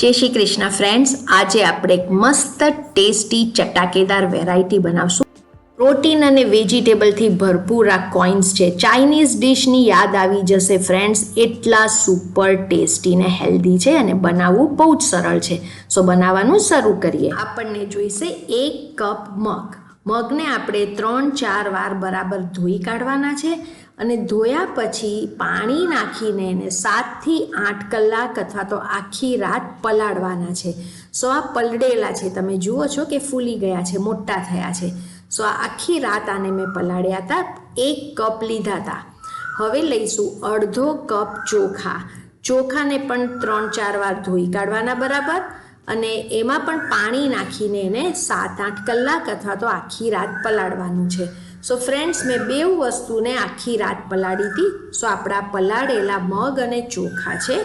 જય શ્રી કૃષ્ણ ફ્રેન્ડ્સ આજે આપણે એક મસ્ત ટેસ્ટી ચટાકેદાર વેરાયટી બનાવશું. પ્રોટીન અને વેજીટેબલથી ભરપૂર આ કોઇન્સ છે. ચાઇનીઝ ડિશની યાદ આવી જશે ફ્રેન્ડ્સ એટલા સુપર ટેસ્ટી ને હેલ્ધી છે અને બનાવવું બહુ જ સરળ છે. સો બનાવવાનું શરૂ કરીએ. આપણને જોઈશે એક કપ મગ. મગને આપણે ત્રણ ચાર વાર બરાબર ધોઈ કાઢવાના છે. અને ધોયા પછી પાણી નાખીને એને સાતથી આઠ કલાક અથવા તો આખી રાત પલાળવાના છે. સો આ પલળેલા છે. તમે જુઓ છો કે ફૂલી ગયા છે, મોટા થયા છે. સો આ આખી રાત આને મેં પલાળ્યા હતા, એક કપ લીધા હતા. હવે લઈશું અડધો કપ ચોખા. ચોખાને પણ ત્રણ ચાર વાર ધોઈ કાઢવાના બરાબર અને એમાં પણ પાણી નાખીને એને સાત આઠ કલાક અથવા તો આખી રાત પલાળવાનું છે. સો ફ્રેન્ડ્સ મેં બે વસ્તુને આખી રાત પલાળી હતી. સો આપણા પલાળેલા મગ અને ચોખા છે.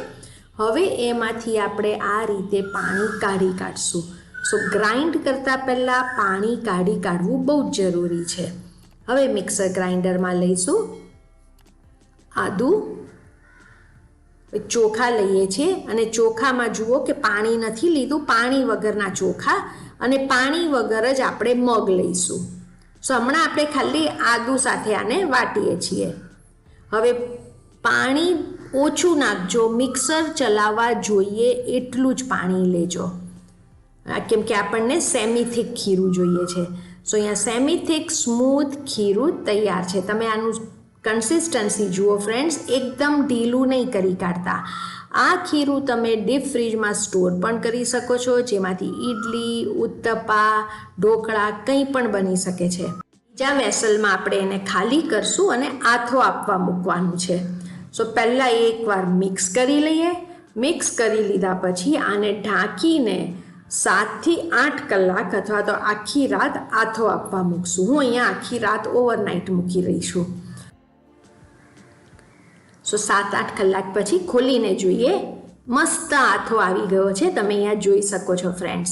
હવે એમાંથી આપણે આ રીતે પાણી કાઢી કાઢશું. સો ગ્રાઇન્ડ કરતાં પહેલાં પાણી કાઢી કાઢવું બહુ જ જરૂરી છે. હવે મિક્સર ગ્રાઇન્ડરમાં લઈશું. આદું. ચોખા લઈએ છીએ અને ચોખામાં જુઓ કે પાણી નથી લીધું. પાણી વગરના ચોખા અને પાણી વગર જ આપણે મગ લઈશું. સો હમણાં આપણે ખાલી આદુ સાથે આને વાટીએ છીએ. હવે પાણી ઓછું નાખજો, મિક્સર ચલાવવા જોઈએ, એટલું જ પાણી લેજો. કેમ કે આપણને સેમી થીક ખીરું જોઈએ છે. સો અહીંયા સેમી થીક સ્મૂથ ખીરું તૈયાર છે. તમે આનું કન્સિસ્ટન્સી જુઓ ફ્રેન્ડ્સ એકદમ ઢીલું નહીં કરી કાઢતા. આ ખીરું તમે ડીપ ફ્રીજમાં સ્ટોર પણ કરી શકો છો, જેમાંથી ઈડલી, ઉત્તપા, ઢોકળા કંઈ પણ બની શકે છે. બીજા વેસલમાં આપણે એને ખાલી કરશું અને આથો આપવા મૂકવાનું છે. સો પહેલાં એકવાર મિક્સ કરી લઈએ. મિક્સ કરી લીધા પછી આને ઢાંકીને સાતથી આઠ કલાક અથવા તો આખી રાત આથો આપવા મૂકશું. હું અહીંયા આખી રાત ઓવરનાઇટ મૂકી રહી છું. સો સાત આઠ કલાક પછી ખોલીને જોઈએ. મસ્ત આથો આવી ગયો છે. તમે અહીંયા જોઈ શકો છો ફ્રેન્ડ્સ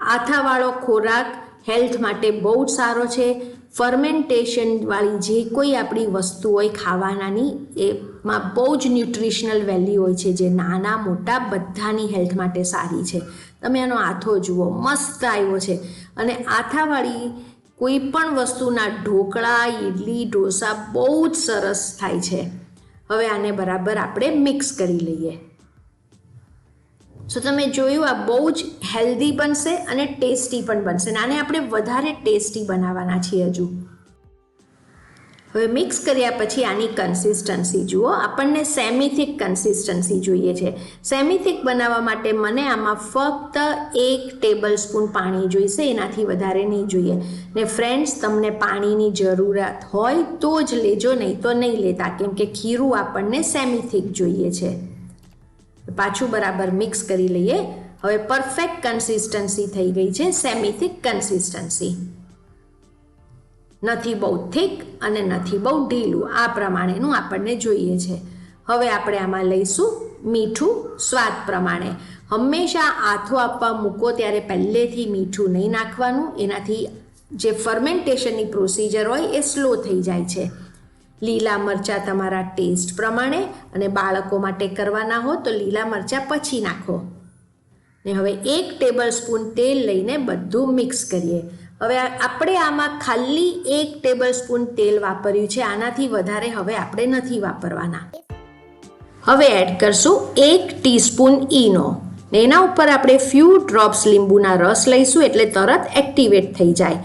આથાવાળો ખોરાક હેલ્થ માટે બહુ જ સારો છે. ફર્મેન્ટેશનવાળી જે કોઈ આપણી વસ્તુ હોય ખાવાનાની, એમાં બહુ જ ન્યુટ્રિશનલ વેલ્યુ હોય છે, જે નાના મોટા બધાની હેલ્થ માટે સારી છે. તમે એનો આથો જુઓ, મસ્ત આવ્યો છે. અને આથાવાળી કોઈ પણ વસ્તુના ઢોકળા ઇડલી ઢોસા બહુ જ સરસ થાય છે. હવે આને બરાબર આપણે મિક્સ કરી લઈએ. સો તમે જોયું આ બહુ જ હેલ્ધી બનશે અને ટેસ્ટી પણ બનશે. અને આને આપણે વધારે ટેસ્ટી બનાવવાના છીએ હજુ. હવે મિક્સ કર્યા પછી આની કન્સિસ્ટન્સી જુઓ. આપણને સેમિથિક કન્સિસ્ટન્સી જોઈએ છે. સેમિથિક બનાવવા માટે મને આમાં ફક્ત એક ટેબલ સ્પૂન પાણી જોઈશે, એનાથી વધારે નહીં જોઈએ. ને ફ્રેન્ડ્સ તમને પાણીની જરૂરત હોય તો જ લેજો, નહીં તો નહીં લેતા, કેમ કે ખીરું આપણને સેમિથિક જોઈએ છે. પાછું બરાબર મિક્સ કરી લઈએ. હવે પરફેક્ટ કન્સિસ્ટન્સી થઈ ગઈ છે સેમિથિક કન્સિસ્ટન્સી નથી બહુ થીક અને નથી બહુ ઢીલું. આ પ્રમાણેનું આપણને જોઈએ છે. હવે આપણે આમાં લઈશું મીઠું સ્વાદ પ્રમાણે. હંમેશા આથો આપવા મૂકો ત્યારે પહેલેથી મીઠું નહીં નાખવાનું. એનાથી જે ફર્મેન્ટેશનની પ્રોસિજર હોય એ સ્લો થઈ જાય છે. લીલા મરચાં તમારા ટેસ્ટ પ્રમાણે અને બાળકો માટે કરવાના હો તો લીલા મરચાં પછી નાખો. ને હવે એક ટેબલ સ્પૂન તેલ લઈને બધું મિક્સ કરીએ. હવે આપણે આમાં ખાલી એક ટેબલ સ્પૂન તેલ વાપર્યું છે. આનાથી વધારે હવે આપણે નથી વાપરવાના. હવે એડ કરશું એક ટીસ્પૂન ઈનો. ને એના ઉપર આપણે ફ્યુ ડ્રોપ્સ લીંબુના રસ લઈશું એટલે તરત એક્ટિવેટ થઈ જાય.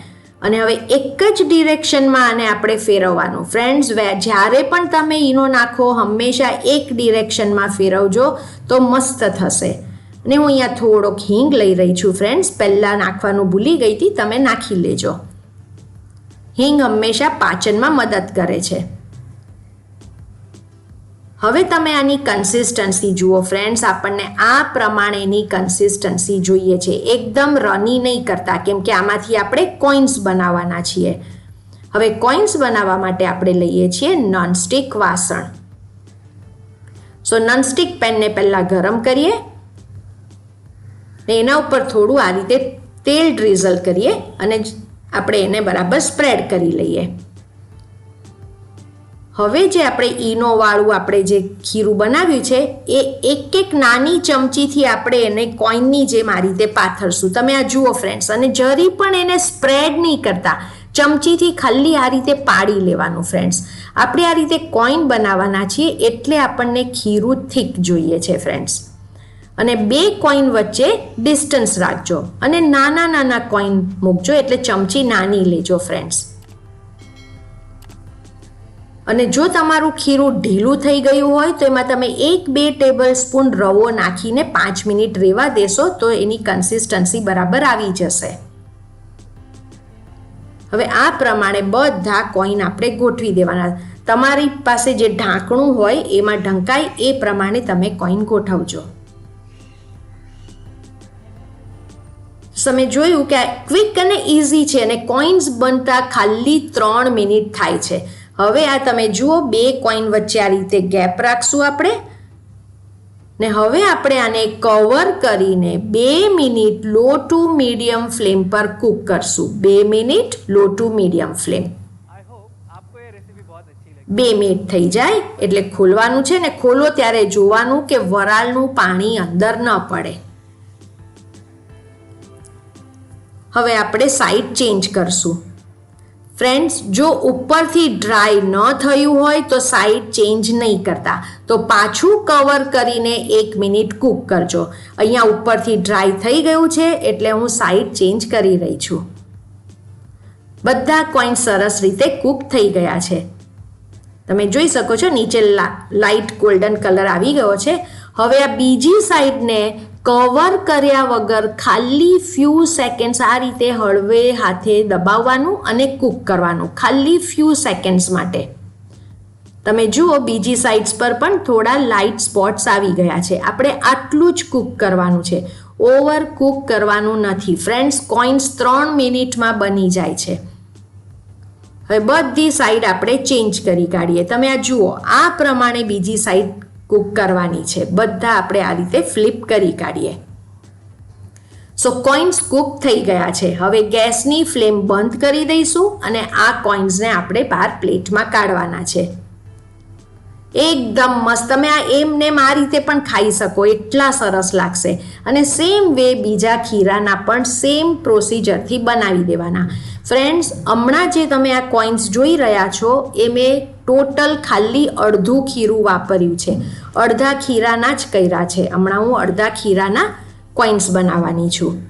અને હવે એક જ ડિરેક્શનમાં આને આપણે ફેરવવાનું. ફ્રેન્ડ્સ જ્યારે પણ તમે ઈનો નાખો, હંમેશા એક ડિરેક્શનમાં ફેરવજો તો મસ્ત થશે. અને હું અહીંયા થોડોક હિંગ લઈ રહી છું ફ્રેન્ડ્સ પહેલાં નાખવાનું ભૂલી ગઈ હતી, તમે નાખી લેજો. હિંગ હંમેશા પાચનમાં મદદ કરે છે. હવે તમે આની કન્સિસ્ટન્સી જુઓ ફ્રેન્ડ્સ આપણને આ પ્રમાણેની કન્સિસ્ટન્સી જોઈએ છે. એકદમ રની નહીં કરતા, કેમ કે આમાંથી આપણે કોઇન્સ બનાવવાના છીએ. હવે કોઇન્સ બનાવવા માટે આપણે લઈએ છીએ નોનસ્ટિક વાસણ. સો નોનસ્ટિક પેનને પહેલાં ગરમ કરીએ. ને એના ઉપર થોડું આ રીતે તેલ ડ્રીઝલ કરીએ અને આપણે એને બરાબર સ્પ્રેડ કરી લઈએ. હવે જે આપણે ઈનોવાળું આપણે જે ખીરું બનાવ્યું છે, એ એક એક નાની ચમચીથી આપણે એને કોઈનની જેમ આ રીતે પાથરશું. તમે આ જુઓ ફ્રેન્ડ્સ અને જરી પણ એને સ્પ્રેડ નહીં કરતા. ચમચીથી ખાલી આ રીતે પાડી લેવાનું ફ્રેન્ડ્સ આપણે આ રીતે કોઈન બનાવવાના છીએ એટલે આપણને ખીરું થીક જોઈએ છે ફ્રેન્ડ્સ અને બે કોઈન વચ્ચે ડિસ્ટન્સ રાખજો. અને નાના નાના કોઈન મૂકજો, એટલે ચમચી નાની લેજો ફ્રેન્ડ્સ અને જો તમારું ખીરું ઢીલું થઈ ગયું હોય, તો એમાં તમે એક બે ટેબલ સ્પૂન રવો નાખીને પાંચ મિનિટ રેવા દેશો, તો એની કન્સિસ્ટન્સી બરાબર આવી જશે. હવે આ પ્રમાણે બધા કોઈન આપણે ગોઠવી દેવાના. તમારી પાસે જે ઢાંકણું હોય, એમાં ઢંકાય એ પ્રમાણે તમે કોઈન ગોઠવજો. તમે જોયું કે આ ક્વિક અને ઇઝી છે અને કોઈન્સ બનતા ખાલી ત્રણ મિનિટ થાય છે. હવે આ તમે જુઓ બે કોઈન વચ્ચે આ રીતે ગેપ રાખશું આપણે. ને હવે આપણે આને કવર કરીને બે minute low to medium flame પર કૂક કરશું. બે minute low to medium flame બે મિનિટ થઈ જાય એટલે ખોલવાનું છે ને ખોલો ત્યારે જોવાનું કે વરાળનું પાણી અંદર ન પડે. હવે આપણે સાઈડ ચેન્જ કરશું. ફ્રેન્ડ્સ જો ઉપરથી ડ્રાય ન થયું હોય તો સાઈડ ચેન્જ નહીં કરતા. તો પાછું કવર કરીને એક મિનિટ કૂક કરજો. અહીંયા ઉપરથી ડ્રાય થઈ ગયું છે એટલે હું સાઈડ ચેન્જ કરી રહી છું. બધા કોઈન સરસ રીતે કૂક થઈ ગયા છે. તમે જોઈ શકો છો નીચે લાઇટ ગોલ્ડન કલર આવી ગયો છે. હવે આ બીજી સાઈડને કવર કર્યા વગર ખાલી ફ્યુ સેકન્ડ્સ આ રીતે હળવે હાથે દબાવવાનું અને કૂક કરવાનું. ખાલી ફ્યુ સેકન્ડ્સ માટે. તમે જુઓ, બીજી સાઇડ્સ પર પણ થોડા લાઇટ સ્પોટ્સ આવી ગયા છે. આપણે આટલું જ કૂક કરવાનું છે. ઓવર કૂક કરવાનું નથી. ફ્રેન્ડ્સ કોઈન્સ ત્રણ મિનિટમાં બની જાય છે. હવે બધી સાઈડ આપણે ચેન્જ કરી કાઢીએ. તમે આ જુઓ, આ પ્રમાણે બીજી સાઈડ કૂક કરવાની છે. બધા આપણે આ રીતે ફ્લિપ કરી કાઢીએ. સો કોઈન્સ કૂક થઈ ગયા છે. હવે ગેસની ફ્લેમ બંધ કરી દઈશું અને આ કોઈન્સને આપણે બહાર પ્લેટમાં કાઢવાના છે. એકદમ મસ્ત. તમે આ એમને આ રીતે પણ ખાઈ શકો. એટલા સરસ લાગશે. અને સેમ વે બીજા ખીરાના પણ સેમ પ્રોસિજરથી બનાવી દેવાના. ફ્રેન્ડ્સ હમણાં જે તમે આ કોઈન્સ જોઈ રહ્યા છો, એ મેં ટોટલ ખાલી અડધું ખીરું વાપર્યું છે. અડધા ખીરાના જ કર્યા છે. હમણાં હું અડધા ખીરાના કોઈન્સ બનાવવાની છું.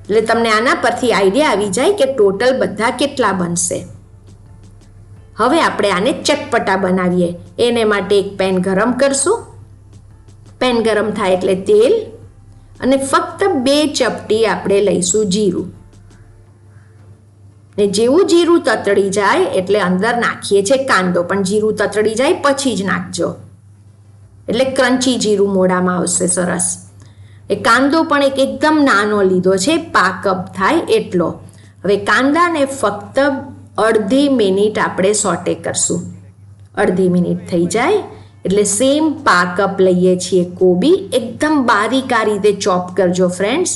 એટલે તમને આના પરથી આઈડિયા આવી જાય કે ટોટલ બધા કેટલા બનશે. હવે આપણે આને ચટપટા બનાવીએ. એને માટે એક પેન ગરમ કરશું. પેન ગરમ થાય એટલે તેલ અને ફક્ત બે ચપટી આપણે લઈશું જીરું. ને જેવું જીરું તતડી જાય એટલે અંદર નાખીએ છીએ કાંદો, પણ જીરું તતડી જાય પછી જ નાખજો. એટલે ક્રંચી જીરું મોઢામાં આવશે સરસ. એ કાંદો પણ એક એકદમ નાનો લીધો છે પાકઅપ થાય એટલો. હવે કાંદાને ફક્ત અડધી મિનિટ આપણે સોટે કરશું. અડધી મિનિટ થઈ જાય, એટલે સેમ પાકઅપ લઈએ છીએ કોબી. એકદમ બારીક રીતે ચોપ કરજો ફ્રેન્ડ્સ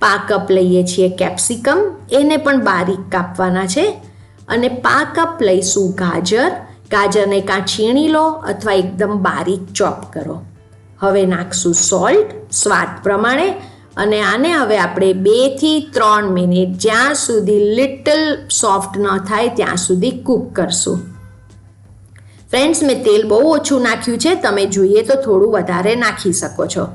પાકઅપ લઈએ છીએ કેપ્સિકમ એને પણ બારીક કાપવાના છે. અને પાકઅપ લઈશું ગાજર. ગાજરને કાં છીણી લો અથવા એકદમ બારીક ચોપ કરો. હવે નાખશું સોલ્ટ સ્વાદ પ્રમાણે. અને આને હવે આપણે બેથી ત્રણ મિનિટ જ્યાં સુધી લિટલ સોફ્ટ ન થાય ત્યાં સુધી કૂક કરશું. ફ્રેન્ડ્સ મેં તેલ બહુ ઓછું નાખ્યું છે. તમે જોઈએ તો થોડું વધારે નાખી શકો છો.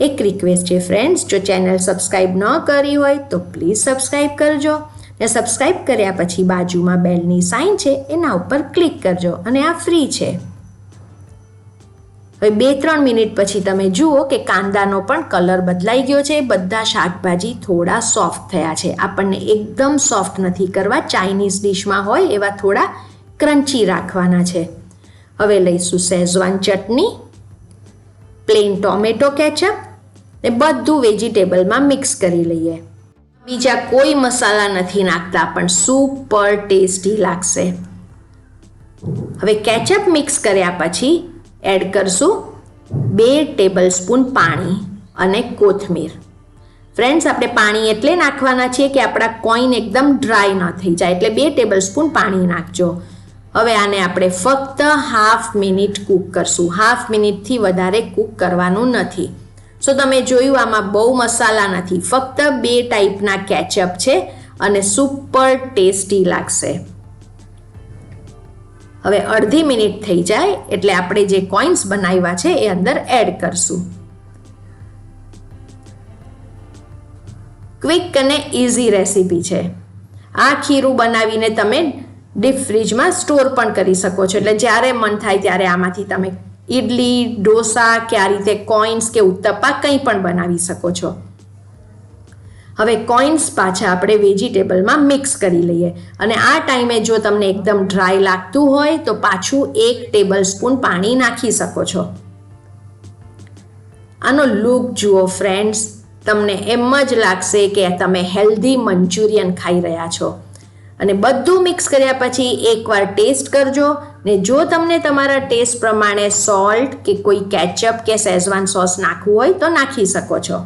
એક રિક્વેસ્ટ છે ફ્રેન્ડ્સ જો ચેનલ સબસ્ક્રાઈબ ન કરી હોય તો પ્લીઝ સબસ્ક્રાઈબ કરજો ને સબસ્ક્રાઈબ કર્યા પછી બાજુમાં બેલની સાઇન છે એના ઉપર ક્લિક કરજો અને આ ફ્રી છે. હવે બે ત્રણ મિનિટ પછી તમે જુઓ કે કાંદાનો પણ કલર બદલાઈ ગયો છે, બધા શાકભાજી થોડા સોફ્ટ થયા છે. આપણને એકદમ સોફ્ટ નથી કરવા ચાઇનીઝ ડિશમાં હોય એવા થોડા ક્રન્ચી રાખવાના છે. હવે લઈશું schezwan chutney plain tomato ketchup ને બધું વેજીટેબલમાં મિક્સ કરી લઈએ. બીજા કોઈ મસાલા નથી નાખતા, પણ સુપર ટેસ્ટી લાગશે. હવે કેચઅપ મિક્સ કર્યા પછી એડ કરશું બે ટેબલ સ્પૂન પાણી અને કોથમીર. ફ્રેન્ડ્સ, આપણે પાણી એટલે નાખવાના છીએ કે આપણા કોઈન એકદમ ડ્રાય ન થઈ જાય, એટલે બે ટેબલ સ્પૂન પાણી નાખજો. હવે આને આપણે ફક્ત હાફ મિનિટ કૂક કરશું. હાફ મિનિટથી વધારે કૂક કરવાનું નથી. સો તમે જોયું આમાં બહુ મસાલા નથી. ફક્ત બે ટાઈપના કેચઅપ છે અને સુપર ટેસ્ટી લાગશે. હવે અડધી મિનિટ થઈ જાય એટલે આપણે જે કોઇન્સ બનાવ્યા છે એ અંદર એડ કરશું. ક્વિક અને ઇઝી રેસીપી છે. આ ખીરું બનાવીને તમે ડીપ ફ્રીજમાં સ્ટોર પણ કરી શકો છો. એટલે જ્યારે મન થાય ત્યારે આમાંથી તમે ઇડલી ઢોસા, કે આ રીતે કોઇન્સ કે ઉત્તપ્પા કંઈ પણ બનાવી શકો છો. હવે કોઇન્સ પાછા આપણે વેજીટેબલમાં મિક્સ કરી લઈએ. અને આ ટાઈમે જો તમને એકદમ ડ્રાય લાગતું હોય, તો પાછું એક ટેબલ સ્પૂન પાણી નાખી શકો છો. આનો લુક જુઓ ફ્રેન્ડ્સ તમને એમ જ લાગશે કે તમે હેલ્ધી મંચુરિયન ખાઈ રહ્યા છો. અને બધું મિક્સ કર્યા પછી એકવાર ટેસ્ટ કરજો ને જો તમને તમારા ટેસ્ટ પ્રમાણે સોલ્ટ કે કોઈ કેચઅપ કે સેઝવાન સોસ નાખવું હોય તો નાખી શકો છો.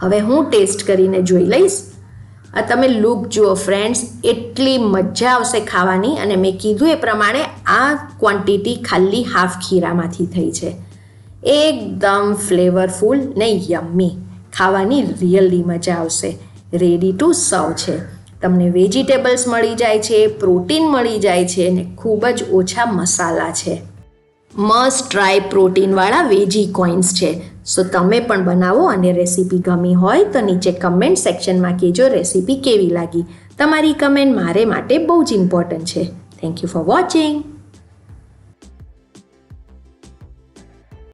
હવે હું ટેસ્ટ કરીને જોઈ લઈશ. આ તમે લુક જુઓ ફ્રેન્ડ્સ એટલી મજા આવશે ખાવાની અને મેં કીધું એ પ્રમાણે આ ક્વોન્ટિટી ખાલી હાફ ખીરામાંથી થઈ છે. એકદમ ફ્લેવરફુલ ને યમ્મી ખાવાની રિયલી મજા આવશે. રેડી ટુ સર્વ છે. તમને વેજીટેબલ્સ મળી જાય છે, પ્રોટીન મળી જાય છે અને ખૂબ જ ઓછા મસાલા છે. મસ્ટ ટ્રાય પ્રોટીનવાળા વેજી કોઇન્સ છે. સો તમે પણ બનાવો અને રેસીપી ગમી હોય તો નીચે કમેન્ટ સેક્શનમાં કહેજો રેસીપી કેવી લાગી. તમારી કમેન્ટ મારે માટે બહુ જ ઇમ્પોર્ટન્ટ છે. Thank you for watching